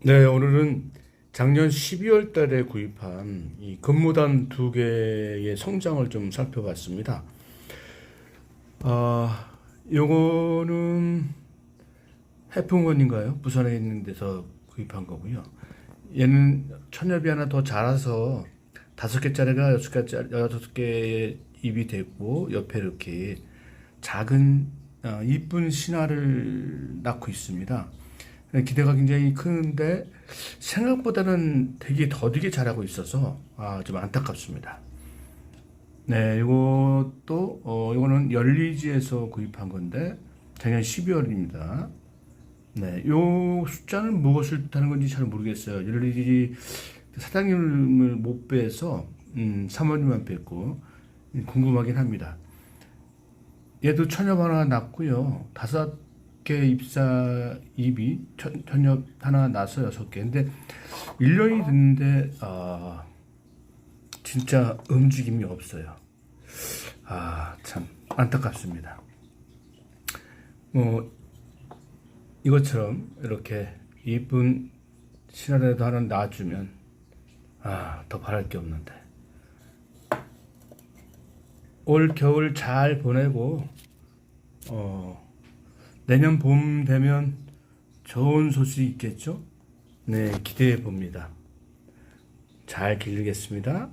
네, 오늘은 작년 12월 달에 구입한 이 근무단 두 개의 성장을 좀 살펴봤습니다. 아, 요거는 해풍원인가요? 부산에 있는 데서 구입한 거고요. 얘는 천엽이 하나 더 자라서 다섯 개짜리가 여섯 개짜리 여섯 개의 잎이 됐고 옆에 이렇게 작은 어, 이쁜 신화를 낳고 있습니다. 기대가 굉장히 크는데 생각보다는 되게 더디게 자라고 있어서 아, 좀 안타깝습니다. 네, 이것도 어, 이거는 열리지에서 구입한 건데 작년 12월입니다. 네, 요 숫자는 무엇을 뜻하는 건지 잘 모르겠어요. 열리지 사장님을 못 뵈서 음, 사모님만 뵙고 궁금하긴 합니다. 얘도 천엽 하나 낳고요. 다섯 개 입사 입이 천, 천엽 하나 낳아서 여섯 개. 근데 1년이 됐는데 아 진짜 움직임이 없어요. 아 참 안타깝습니다. 뭐 이것처럼 이렇게 이쁜 신화라도 하나 낳아주면 아 더 바랄 게 없는데. 올 겨울 잘 보내고 어, 내년 봄 되면 좋은 소식 있겠죠? 네, 기대해 봅니다. 잘 기르겠습니다.